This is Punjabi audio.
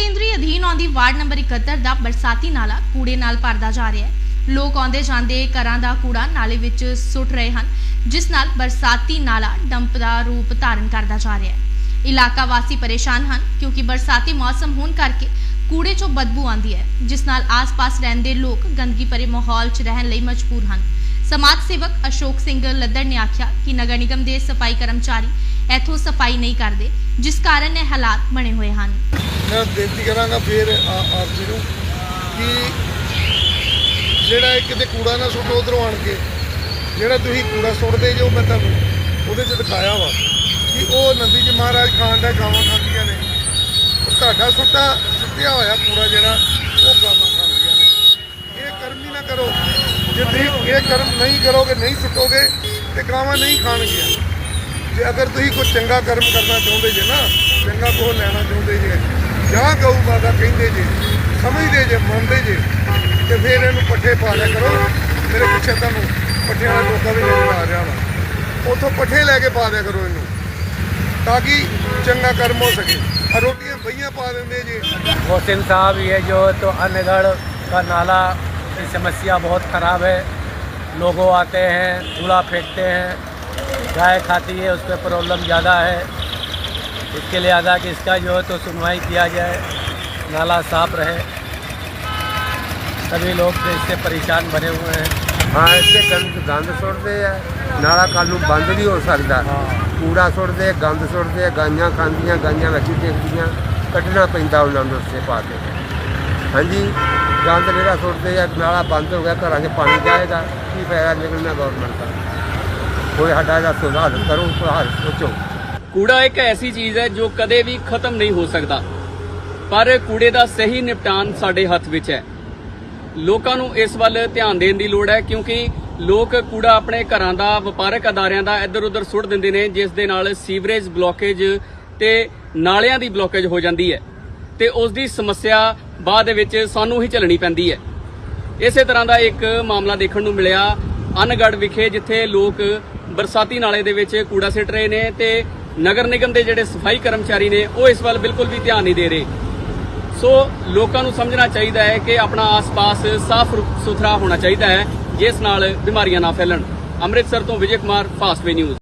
ਕੇਂਦਰੀ ਅਧੀਨ ਆਉਂਦੀ ਵਾਰਡ ਨੰਬਰ 71 ਦਾ ਬਰਸਾਤੀ ਨਾਲਾ ਕੂੜੇ ਨਾਲ ਭਰਦਾ ਜਾ ਰਿਹਾ ਹੈ। ਲੋਕ ਆਉਂਦੇ ਜਾਂਦੇ ਘਰਾਂ ਦਾ ਕੂੜਾ ਨਾਲੇ ਵਿੱਚ ਸੁੱਟ ਰਹੇ ਹਨ, ਜਿਸ ਨਾਲ ਬਰਸਾਤੀ ਨਾਲਾ ਡੰਪ ਦਾ ਰੂਪ ਧਾਰਨ ਕਰਦਾ ਜਾ ਰਿਹਾ ਹੈ। ਇਲਾਕਾ ਵਾਸੀ ਪਰੇਸ਼ਾਨ ਹਨ, ਕਿਉਂਕਿ ਬਰਸਾਤੀ ਮੌਸਮ ਹੋਣ ਕਰਕੇ ਕੂੜੇ 'ਚੋਂ ਬਦਬੂ ਆਉਂਦੀ ਹੈ, ਜਿਸ ਨਾਲ ਆਸ-ਪਾਸ ਰਹਿੰਦੇ ਲੋਕ ਗੰਦਗੀ ਭਰੇ ਮਾਹੌਲ 'ਚ ਰਹਿਣ ਲਈ ਮਜਬੂਰ ਹਨ। ਸਮਾਜ ਸੇਵਕ ਅਸ਼ੋਕ ਸਿੰਘ ਲੱਦੜ ਨੇ ਆਖਿਆ ਕਿ ਨਗਰ ਨਿਗਮ ਦੇ ਸਫ਼ਾਈ ਕਰਮਚਾਰੀ ਇੱਥੋਂ ਸਫ਼ਾਈ ਨਹੀਂ ਕਰਦੇ, ਜਿਸ ਕਾਰਨ ਇਹ ਹਾਲਾਤ ਬਣੇ ਹੋਏ ਹਨ। ਮੈਂ ਬੇਨਤੀ ਕਰਾਂਗਾ ਫਿਰ ਆ- ਆਪ ਜੀ ਨੂੰ ਕਿ ਜਿਹੜਾ ਇਹ ਕਿਤੇ ਕੂੜਾ ਨਾ ਸੁੱਟੋ ਉਧਰੋਂ ਆਣ ਕੇ। ਜਿਹੜਾ ਤੁਸੀਂ ਕੂੜਾ ਸੁੱਟਦੇ ਜੋ ਮੈਂ ਤੁਹਾਨੂੰ ਉਹਦੇ 'ਚ ਦਿਖਾਇਆ ਵਾ ਕਿ ਉਹ ਨੰਦੀ ਜੀ ਮਹਾਰਾਜ ਖਾਣ ਦਾ ਗਾਵਾਂ ਖਾਂਦੀਆਂ ਨੇ। ਉਹ ਤੁਹਾਡਾ ਸੁੱਟਾ ਸੁੱਟਿਆ ਹੋਇਆ ਕੂੜਾ ਜਿਹੜਾ, ਉਹ ਗਾਵਾਂ ਖਾਂਦੀਆਂ ਨੇ। ਇਹ ਕਰਮ ਹੀ ਨਾ ਕਰੋ। ਜੇ ਤੁਸੀਂ ਇਹ ਕਰਮ ਨਹੀਂ ਕਰੋਗੇ, ਨਹੀਂ ਸੁੱਟੋਗੇ, ਤੇ ਗਾਵਾਂ ਨਹੀਂ ਖਾਣਗੀਆਂ। ਜੇ ਅਗਰ ਤੁਸੀਂ ਕੋਈ ਚੰਗਾ ਕਰਮ ਕਰਨਾ ਚਾਹੁੰਦੇ ਜੇ ਨਾ, ਚੰਗਾ ਕੋਹ ਲੈਣਾ ਚਾਹੁੰਦੇ ਜੇ ਜਾਂ ਗਊ ਮਾਤਾ ਕਹਿੰਦੇ ਜੇ ਸਮਝਦੇ ਜੇ ਮੰਨਦੇ ਜੇ ਤੇ ਫਿਰ ਇਹਨੂੰ ਪੱਠੇ ਪਾ ਲਿਆ ਕਰੋ ਮੇਰੇ ਪਿੱਛੇ ਤੁਹਾਨੂੰ ਪੱਠਿਆਂ ਵਾਲਾ ਲੋਕਾਂ ਵੀ ਨਜ਼ਰ ਆ ਰਿਹਾ ਵਾ ਉਥੋਂ ਪੱਠੇ ਲੈ ਕੇ ਪਾ ਦਿਆ ਕਰੋ ਇਹਨੂੰ ਤਾਂ ਕਿ ਚੰਗਾ ਕਰਮ ਹੋ ਸਕੇ ਆ ਰੋਟੀਆਂ ਬਈਆਂ ਪਾ ਦਿੰਦੇ ਜੇ मोहसिन साहब ये जो तो अन्नगढ़ का नाला की समस्या बहुत ख़राब है लोगों आते हैं कूड़ा फेंकते हैं गाय खाती है उस पर प्रॉब्लम ज़्यादा है इसके लिए आधा कि इसका जो है तो सुनवाई किया जाए नाला साफ रहे सभी लोग तो इससे परेशान बने हुए हैं ਹਾਂ ਇੱਥੇ ਗੰਦ ਗੰਦ ਸੁੱਟਦੇ ਆ ਨਾਲਾ ਕੱਲ ਨੂੰ ਬੰਦ ਨਹੀਂ ਹੋ ਸਕਦਾ ਕੂੜਾ ਸੁੱਟਦੇ ਆ, ਗੰਦ ਸੁੱਟਦੇ ਆ, ਗਾਈਆਂ ਖਾਂਦੀਆਂ ਗਾਈਆਂ ਵਿੱਚ ਦੇਖਦੀਆਂ ਕੱਢਣਾ ਪੈਂਦਾ ਉਹਨਾਂ ਨੂੰ ਉਸੇ ਪਾ ਕੇ ਹਾਂਜੀ ਗੰਦ ਜਿਹੜਾ ਸੁੱਟਦੇ ਆ ਨਾਲਾ ਬੰਦ ਹੋ ਗਿਆ ਘਰਾਂ 'ਚ ਪਾਣੀ ਜਾਏਗਾ ਕੀ ਫਾਇਦਾ ਨਿਕਲਣਾ ਗਵਰਨਮੈਂਟ ਦਾ ਕੋਈ ਸਾਡਾ ਇਹਦਾ ਸੁਧਾਰ ਕਰੋ ਸੁਧਾਰ ਸੋਚੋ ਕੂੜਾ ਇੱਕ ਐਸੀ ਚੀਜ਼ ਹੈ ਜੋ ਕਦੇ ਵੀ ਖਤਮ ਨਹੀਂ ਹੋ ਸਕਦਾ। ਪਰ ਕੂੜੇ ਦਾ ਸਹੀ ਨਿਪਟਾਨ ਸਾਡੇ ਹੱਥ ਵਿੱਚ ਹੈ। ਲੋਕਾਂ ਨੂੰ ਇਸ ਵੱਲ ਧਿਆਨ ਦੇਣ ਦੀ ਲੋੜ ਹੈ ਕਿਉਂਕਿ ਲੋਕ ਕੂੜਾ ਆਪਣੇ ਘਰਾਂ ਦਾ, ਵਪਾਰਕ ਅਦਾਰਿਆਂ ਦਾ ਇੱਧਰ ਉੱਧਰ ਸੁੱਟ ਦਿੰਦੇ ਨੇ, ਜਿਸ ਦੇ ਨਾਲ ਸੀਵਰੇਜ ਬਲੋਕੇਜ ਤੇ ਨਾਲਿਆਂ ਦੀ ਬਲੋਕੇਜ ਹੋ ਜਾਂਦੀ ਹੈ। ਤੇ ਉਸ ਦੀ ਸਮੱਸਿਆ ਬਾਅਦ ਦੇ ਵਿੱਚ ਸਾਨੂੰ ਹੀ ਝੱਲਣੀ ਪੈਂਦੀ ਹੈ। ਇਸੇ ਤਰ੍ਹਾਂ ਦਾ ਇੱਕ ਮਾਮਲਾ ਦੇਖਣ ਨੂੰ ਮਿਲਿਆ। ਅਨਗੜ ਵਿਖੇ ਜਿੱਥੇ ਲੋਕ ਬਰਸਾਤੀ ਨਾਲੇ ਦੇ ਵਿੱਚ ਕੂੜਾ ਸਿੱਟ ਰਹੇ ਨੇ ਤੇ ਨਗਰ ਨਿਗਮ ਦੇ ਜਿਹੜੇ ਸਫ਼ਾਈ ਕਰਮਚਾਰੀ ਨੇ, ਉਹ ਇਸ ਵੱਲ ਬਿਲਕੁਲ ਵੀ ਧਿਆਨ ਨਹੀਂ ਦੇ ਰਹੇ। ਸੋ ਲੋਕਾਂ ਨੂੰ ਸਮਝਣਾ ਚਾਹੀਦਾ ਹੈ ਕਿ ਆਪਣਾ ਆਸ-ਪਾਸ ਸਾਫ਼ ਸੁਥਰਾ ਹੋਣਾ ਚਾਹੀਦਾ ਹੈ, ਜਿਸ ਨਾਲ ਬਿਮਾਰੀਆਂ ਨਾ ਫੈਲਣ। ਅੰਮ੍ਰਿਤਸਰ ਤੋਂ ਵਿਜੇ ਕੁਮਾਰ ਫਾਸਟਵੇ ਨਿਊਜ਼।